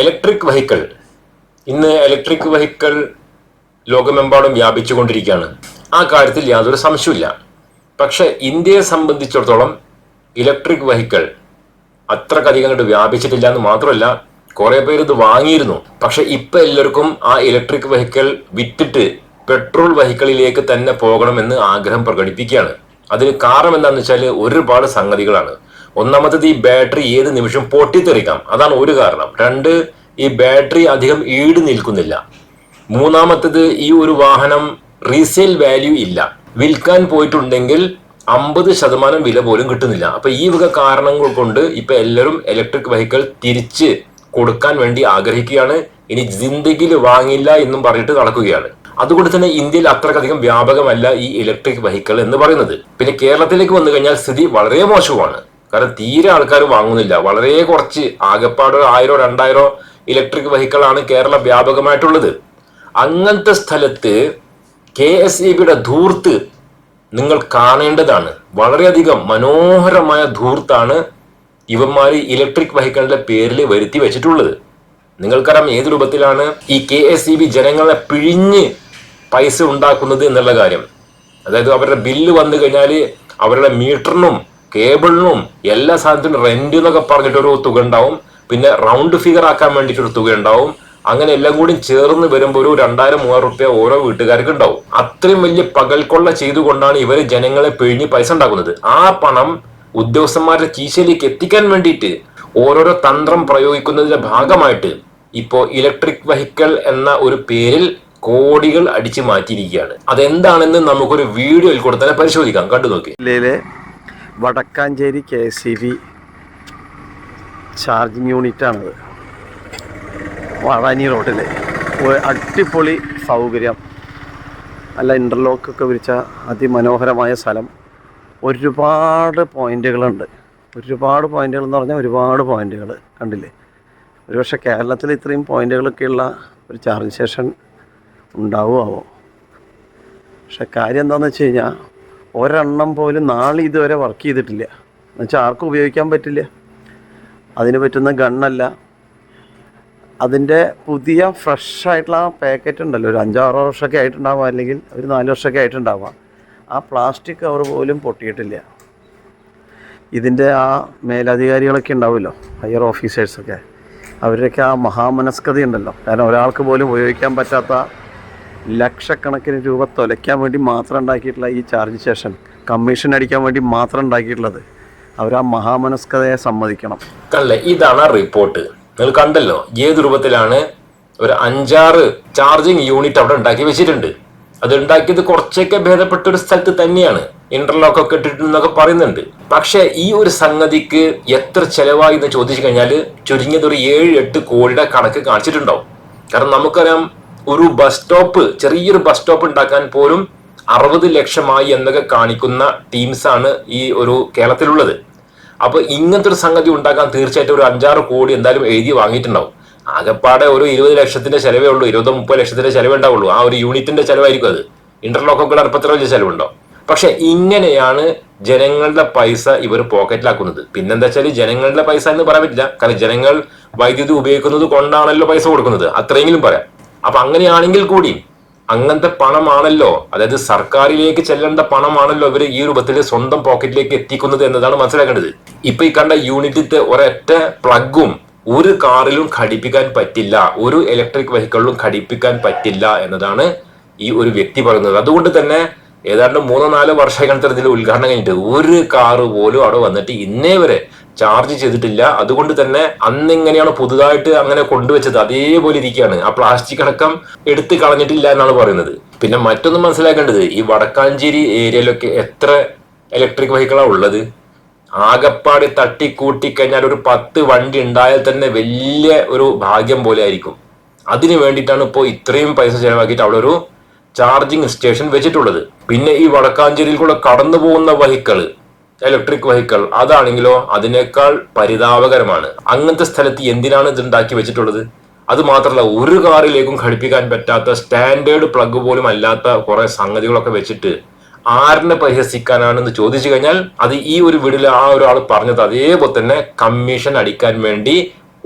Electric vehicle ഇന്ന് electric vehicle ലോകമെമ്പാടും വ്യാപിച്ചുകൊണ്ടിരിക്കുകയാണ്. ആ കാര്യത്തിൽ യാതൊരു സംശയമില്ല പക്ഷെ ഇന്ത്യയെ സംബന്ധിച്ചിടത്തോളം ഇലക്ട്രിക് വെഹിക്കിൾ അത്രക്കധികം അങ്ങോട്ട് വ്യാപിച്ചിട്ടില്ല എന്ന് മാത്രമല്ല കുറെ പേര് ഇത് വാങ്ങിയിരുന്നു. പക്ഷെ ഇപ്പൊ എല്ലാവർക്കും ആ ഇലക്ട്രിക് വെഹിക്കിൾ വിറ്റിട്ട് പെട്രോൾ വെഹിക്കിളിലേക്ക് തന്നെ പോകണമെന്ന് ആഗ്രഹം പ്രകടിപ്പിക്കുകയാണ്. അതിന് കാരണം എന്താണെന്ന് വെച്ചാൽ ഒരുപാട് സംഗതികളാണ്. ഒന്നാമത്തത് ഈ ബാറ്ററി ഏത് നിമിഷം പൊട്ടിത്തെറിക്കാം? അതാണ് ഒരു കാരണം. രണ്ട് ഈ ബാറ്ററി അധികം ഈട് നിൽക്കുന്നില്ല. മൂന്നാമത്തത് ഈ ഒരു വാഹനം റീസെയിൽ വാല്യൂ ഇല്ല. വിൽക്കാൻ പോയിട്ടുണ്ടെങ്കിൽ അമ്പത് ശതമാനം വില പോലും കിട്ടുന്നില്ല. അപ്പൊ ഈ വക കാരണങ്ങൾ കൊണ്ട് ഇപ്പൊ എല്ലാവരും ഇലക്ട്രിക് വെഹിക്കിൾ തിരിച്ച് കൊടുക്കാൻ വേണ്ടി ആഗ്രഹിക്കുകയാണ്. ഇനി ജിന്ദഗിയിൽ വാങ്ങില്ല എന്നും പറഞ്ഞിട്ട് നടക്കുകയാണ്. അതുകൊണ്ട് തന്നെ ഇന്ത്യയിൽ അത്രക്കധികം വ്യാപകമല്ല ഈ ഇലക്ട്രിക് വെഹിക്കിൾ എന്ന് പറയുന്നത്. പിന്നെ കേരളത്തിലേക്ക് വന്നു കഴിഞ്ഞാൽ സ്ഥിതി വളരെ മോശമാണ് കാരണം തീരെ ആൾക്കാർ വാങ്ങുന്നില്ല. വളരെ കുറച്ച് ആകെപ്പാട് ആയിരോ രണ്ടായിരോ ഇലക്ട്രിക് വെഹിക്കിളാണ് കേരള വ്യാപകമായിട്ടുള്ളത്. അങ്ങനത്തെ സ്ഥലത്ത് കെ എസ് ഇ ബിയുടെ ധൂർത്ത് നിങ്ങൾ കാണേണ്ടതാണ്. വളരെയധികം മനോഹരമായ ധൂർത്താണ് ഇവന്മാർ ഇലക്ട്രിക് വെഹിക്കിളിന്റെ പേരിൽ വരുത്തി വെച്ചിട്ടുള്ളത്. നിങ്ങൾക്കറിയാം ഏത് രൂപത്തിലാണ് ഈ കെ എസ് ഇ ബി ജനങ്ങളെ പിഴിഞ്ഞ് പൈസ ഉണ്ടാക്കുന്നത് എന്നുള്ള കാര്യം. അതായത് അവരുടെ ബില്ല് വന്നു കഴിഞ്ഞാൽ അവരുടെ മീറ്ററിനും കേബിളിനും എല്ലാ സാധനത്തിനും റെന്റ് എന്നൊക്കെ പറഞ്ഞിട്ടൊരു തുക ഉണ്ടാവും. പിന്നെ റൗണ്ട് ഫിഗർ ആക്കാൻ വേണ്ടിയിട്ടൊരു തുക ഉണ്ടാവും. അങ്ങനെ എല്ലാം കൂടി ചേർന്ന് വരുമ്പോൾ ഒരു രണ്ടായിരം മൂവായിരം റുപ്യ ഓരോ വീട്ടുകാർക്ക് ഉണ്ടാവും. അത്രയും വലിയ പകൽക്കൊള്ള ചെയ്തുകൊണ്ടാണ് ഇവർ ജനങ്ങളെ പിഴിഞ്ഞ് പൈസ ഉണ്ടാക്കുന്നത്. ആ പണം ഉദ്യോഗസ്ഥന്മാരുടെ കീശയിലേക്ക് എത്തിക്കാൻ വേണ്ടിയിട്ട് ഓരോരോ തന്ത്രം പ്രയോഗിക്കുന്നതിന്റെ ഭാഗമായിട്ട് ഇപ്പോൾ ഇലക്ട്രിക് വെഹിക്കിൾ എന്ന ഒരു പേരിൽ കോടികൾ അടിച്ചു മാറ്റിയിരിക്കുകയാണ്. അതെന്താണെന്ന് നമുക്കൊരു വീഡിയോയിൽ കൂടെ തന്നെ പരിശോധിക്കാം. കണ്ടു നോക്കി. Vadakkanchery K S C B charging യൂണിറ്റാണത് Vazhani റോഡിൽ അടിപൊളി സൗകര്യം. നല്ല ഇന്റർലോക്കൊക്കെ വിരിച്ച അതിമനോഹരമായ സ്ഥലം. ഒരുപാട് പോയിന്റുകളുണ്ട് ഒരുപാട് പോയിന്റുകൾ എന്ന് പറഞ്ഞാൽ ഒരുപാട് പോയിന്റുകൾ കണ്ടില്ലേ? ഒരുപക്ഷെ കേരളത്തിൽ ഇത്രയും പോയിന്റുകളൊക്കെയുള്ള ഒരു ചാർജ് സ്റ്റേഷൻ ഉണ്ടാവുമാവോ? പക്ഷെ കാര്യം എന്താണെന്ന് വെച്ച് കഴിഞ്ഞാൽ ഒരെണ്ണം പോലും നാളെ ഇതുവരെ വർക്ക് ചെയ്തിട്ടില്ല. എന്നുവെച്ചാൽ ആർക്കും ഉപയോഗിക്കാൻ പറ്റില്ല. അതിന് പറ്റുന്ന ഗണ്ണല്ല. അതിന്റെ പുതിയ ഫ്രഷ് ആയിട്ടുള്ള ആ പാക്കറ്റ് ഉണ്ടല്ലോ ഒരു അഞ്ചാറോ വർഷമൊക്കെ ആയിട്ടുണ്ടാവാം അല്ലെങ്കിൽ ഒരു നാല് വർഷമൊക്കെ ആയിട്ടുണ്ടാവാം. ആ പ്ലാസ്റ്റിക് കവർ പോലും പൊട്ടിയിട്ടില്ല. ഇതിന്റെ ആ മേലധികാരികളൊക്കെ ഉണ്ടാവുമല്ലോ ഹയർ ഓഫീസേഴ്സൊക്കെ അവരുടെയൊക്കെ ആ മഹാമനസ്കത ഉണ്ടല്ലോ കാരണം ഒരാൾക്ക് പോലും ഉപയോഗിക്കാൻ പറ്റാത്ത ലക്ഷക്കണക്കിന് രൂപ തൊലയ്ക്കാൻ വേണ്ടി മാത്രം ഉണ്ടാക്കിയിട്ടുള്ള ഈ ചാർജ് സ്റ്റേഷൻ കമ്മീഷൻ അടിക്കാൻ വേണ്ടി മാത്രം ഉണ്ടാക്കിയിട്ടുള്ളത്. അവർ ആ മഹാമനസ്കതയെ സമ്മതിക്കണം. കള്ളെ ഇതാണ് റിപ്പോർട്ട് നിങ്ങൾ കണ്ടല്ലോ ഏത് രൂപത്തിലാണ് ഒരു അഞ്ചാറ് ചാർജിങ് യൂണിറ്റ് അവിടെ ഉണ്ടാക്കി വെച്ചിട്ടുണ്ട്. അത് ഉണ്ടാക്കിയത് കുറച്ചൊക്കെ ഭേദപ്പെട്ട ഒരു സ്ഥലത്ത് തന്നെയാണ്. ഇന്റർലോക്ക് ഒക്കെ ഇട്ടിട്ടുണ്ടെന്നൊക്കെ പറയുന്നുണ്ട്. പക്ഷേ ഈ ഒരു സംഗതിക്ക് എത്ര ചെലവായി എന്ന് ചോദിച്ചു കഴിഞ്ഞാൽ ചുരുങ്ങിയത് ഒരു ഏഴ് എട്ട് കോടിയുടെ കണക്ക് കാണിച്ചിട്ടുണ്ടാവും. കാരണം നമുക്കറിയാം ഒരു ബസ് സ്റ്റോപ്പ് ചെറിയൊരു ബസ് സ്റ്റോപ്പ് ഉണ്ടാക്കാൻ പോലും അറുപത് ലക്ഷമായി എന്നൊക്കെ കാണിക്കുന്ന ടീംസാണ് ഈ ഒരു കേരളത്തിലുള്ളത്. അപ്പൊ ഇങ്ങനത്തെ ഒരു സംഗതി ഉണ്ടാക്കാൻ തീർച്ചയായിട്ടും ഒരു അഞ്ചാറ് കോടി എന്തായാലും എഴുതി വാങ്ങിയിട്ടുണ്ടാവും. ആകെപ്പാടെ ഒരു ഇരുപത് ലക്ഷത്തിന്റെ ചെലവേ ഉള്ളൂ ഇരുപതോ മുപ്പത് ലക്ഷത്തിന്റെ ചെലവേ ഉണ്ടാവുള്ളൂ. ആ ഒരു യൂണിറ്റിന്റെ ചെലവായിരിക്കും അത്. ഇന്റർലോക്കൊക്കെ വലിയ ചെലവുണ്ടോ? പക്ഷെ ഇങ്ങനെയാണ് ജനങ്ങളുടെ പൈസ ഇവർ പോക്കറ്റിലാക്കുന്നത്. പിന്നെന്താ വെച്ചാൽ ജനങ്ങളുടെ പൈസ എന്ന് പറയാൻ പറ്റില്ല. കാരണം ജനങ്ങൾ വൈദ്യുതി ഉപയോഗിക്കുന്നത് കൊണ്ടാണല്ലോ പൈസ കൊടുക്കുന്നത്. അത്രയെങ്കിലും പറയാം. അപ്പൊ അങ്ങനെയാണെങ്കിൽ കൂടി അങ്ങനത്തെ പണമാണല്ലോ അതായത് സർക്കാരിലേക്ക് ചെല്ലേണ്ട പണമാണല്ലോ ഇവർ ഈ രൂപത്തിൽ സ്വന്തം പോക്കറ്റിലേക്ക് എത്തിക്കുന്നത് എന്നതാണ് മനസ്സിലാക്കേണ്ടത്. ഇപ്പൊ ഈ കണ്ട യൂണിറ്റിത്തെ ഒരൊറ്റ പ്ലഗും ഒരു കാറിലും ഘടിപ്പിക്കാൻ പറ്റില്ല ഒരു ഇലക്ട്രിക് വെഹിക്കിളിലും ഘടിപ്പിക്കാൻ പറ്റില്ല എന്നതാണ് ഈ ഒരു വ്യക്തി പറയുന്നത്. അതുകൊണ്ട് തന്നെ ഏതാണ്ട് മൂന്നോ നാലോ വർഷം വർഷമായിട്ട് ഇതിൽ ഉദ്ഘാടനം കഴിഞ്ഞിട്ട് ഒരു കാറ് പോലും അവിടെ വന്നിട്ട് ഇന്നേ വരെ ചാർജ് ചെയ്തിട്ടില്ല. അതുകൊണ്ട് തന്നെ അന്ന് എങ്ങനെയാണ് പുതുതായിട്ട് അങ്ങനെ കൊണ്ടുവച്ചത് അതേപോലെ ഇരിക്കുകയാണ്. ആ പ്ലാസ്റ്റിക് അടക്കം എടുത്തു കളഞ്ഞിട്ടില്ല എന്നാണ് പറയുന്നത്. പിന്നെ മറ്റൊന്നും മനസ്സിലാക്കേണ്ടത് ഈ വടക്കാഞ്ചേരി ഏരിയയിലൊക്കെ എത്ര ഇലക്ട്രിക് വെഹിക്കിളാണ് ഉള്ളത്? ആകപ്പാട് തട്ടിക്കൂട്ടി കഴിഞ്ഞാൽ ഒരു പത്ത് വണ്ടി ഉണ്ടായാൽ തന്നെ വലിയ ഒരു ഭാഗ്യം പോലെ ആയിരിക്കും. അതിനു വേണ്ടിയിട്ടാണ് ഇപ്പോൾ ഇത്രയും പൈസ ചെലവാക്കിയിട്ട് അവിടെ ഒരു ചാർജിങ് സ്റ്റേഷൻ വെച്ചിട്ടുള്ളത്. പിന്നെ ഈ വടക്കാഞ്ചേരിയിൽ കൂടെ കടന്നു പോകുന്ന വഹിക്കൾ ഇലക്ട്രിക് വെഹിക്കിൾ അതാണെങ്കിലോ അതിനേക്കാൾ പരിതാപകരമാണ്. അങ്ങനത്തെ സ്ഥലത്ത് എന്തിനാണ് ഇത് ഉണ്ടാക്കി വെച്ചിട്ടുള്ളത്? അത് മാത്രമല്ല ഒരു കാറിലേക്കും ഘടിപ്പിക്കാൻ പറ്റാത്ത സ്റ്റാൻഡേർഡ് പ്ലഗ് പോലും അല്ലാത്ത കുറെ സംഗതികളൊക്കെ വെച്ചിട്ട് ആരിനെ പരിഹസിക്കാനാണെന്ന് ചോദിച്ചു കഴിഞ്ഞാൽ അത് ഈ ഒരു വീടിൽ ആ ഒരാൾ പറഞ്ഞത് അതേപോലെ തന്നെ കമ്മീഷൻ അടിക്കാൻ വേണ്ടി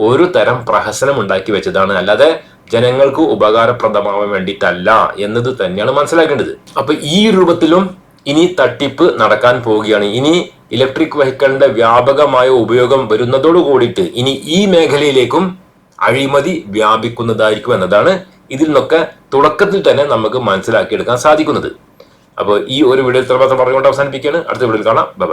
ഒരു തരം പ്രഹസനം ഉണ്ടാക്കി വെച്ചതാണ്. അല്ലാതെ ജനങ്ങൾക്ക് ഉപകാരപ്രദമാവാൻ വേണ്ടിയിട്ടല്ല എന്നത് തന്നെയാണ് മനസ്സിലാക്കേണ്ടത്. അപ്പൊ ഈ രൂപത്തിലും ഇനി തട്ടിപ്പ് നടക്കാൻ പോവുകയാണ്. ഇനി ഇലക്ട്രിക് വെഹിക്കിളിന്റെ വ്യാപകമായ ഉപയോഗം വരുന്നതോട് കൂടിയിട്ട് ഇനി ഈ മേഖലയിലേക്കും അഴിമതി വ്യാപിക്കുന്നതായിരിക്കും എന്നതാണ് ഇതിൽ നിന്നൊക്കെ തുടക്കത്തിൽ തന്നെ നമുക്ക് മനസ്സിലാക്കിയെടുക്കാൻ സാധിക്കുന്നത്. അപ്പോൾ ഈ ഒരു വീഡിയോ ഇത്ര മാത്രം പറഞ്ഞുകൊണ്ട് അവസാനിപ്പിക്കുകയാണ്. അടുത്ത വീഡിയോയിൽ കാണാം. ബൈ.